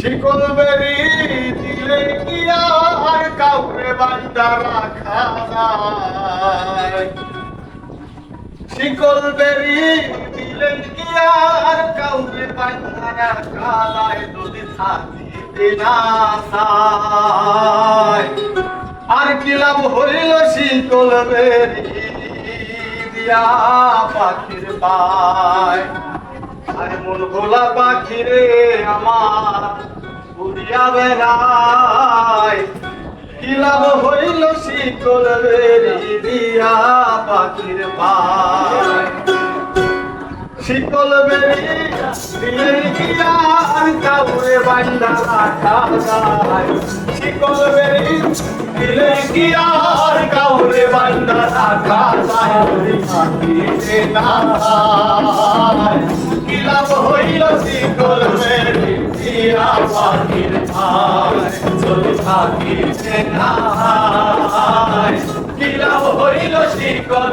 শিকল বেরি দিলে কি আর কাউরে বান্দা রাখা যায় শিকল বেরি দিলে কি আর কাউরে বান্দা রাখা যায় যদি থাকিতে না চায়। আর কি লাভ হইল শিকল বেরি দিয়া পাখির পায় আর মন ভোলা পাখি রে আমার উড়িয়া বেড়ায় কি লাভ হইল শিকল দিয়া পাখির পায়। শিকল বেরি দিলে গিয়া কাউরে বান্দা রাখা যায়। শিকল বেরি দিলে গিয়া দিয়া পাখির পায় যদি থাকিতে না কি লাভ হইল শিকল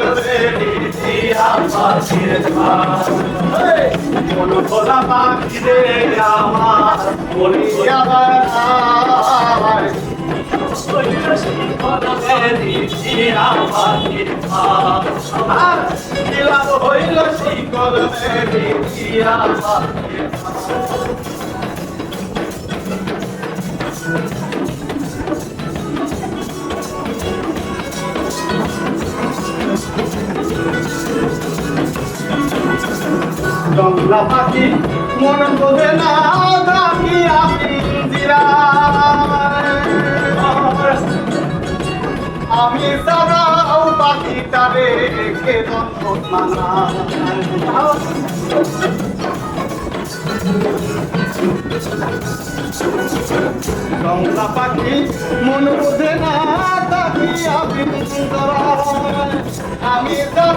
দিয়া পাখির পায় মন ভোলা পাখি রে আমার বলিয়া হইল শিকল দিয়া পাখির জংলা পাখি মন বোঝে না থাকি আমি আমি সারাও পাখি তারে কে জন্ম মানা জংলা পাখি, মন বোঝে না থাকি আমি আমি দাঁড়াও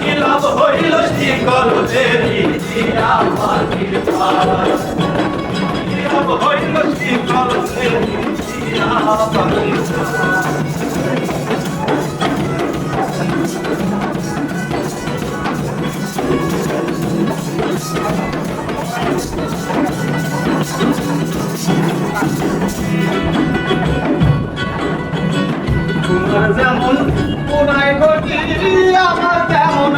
কিলাব হইল শিকল দিয়া পাখির কিলাব হইল শিকল দেরি দিয়া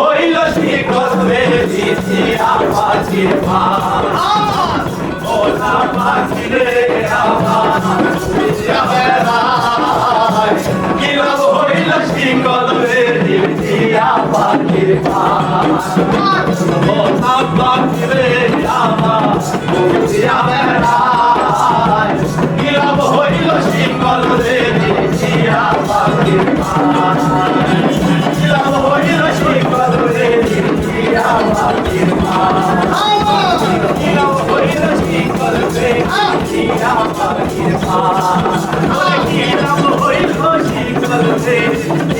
হইল সে করবে দিয়া পাখির পা ওলা পাখিরে আমার আমার You.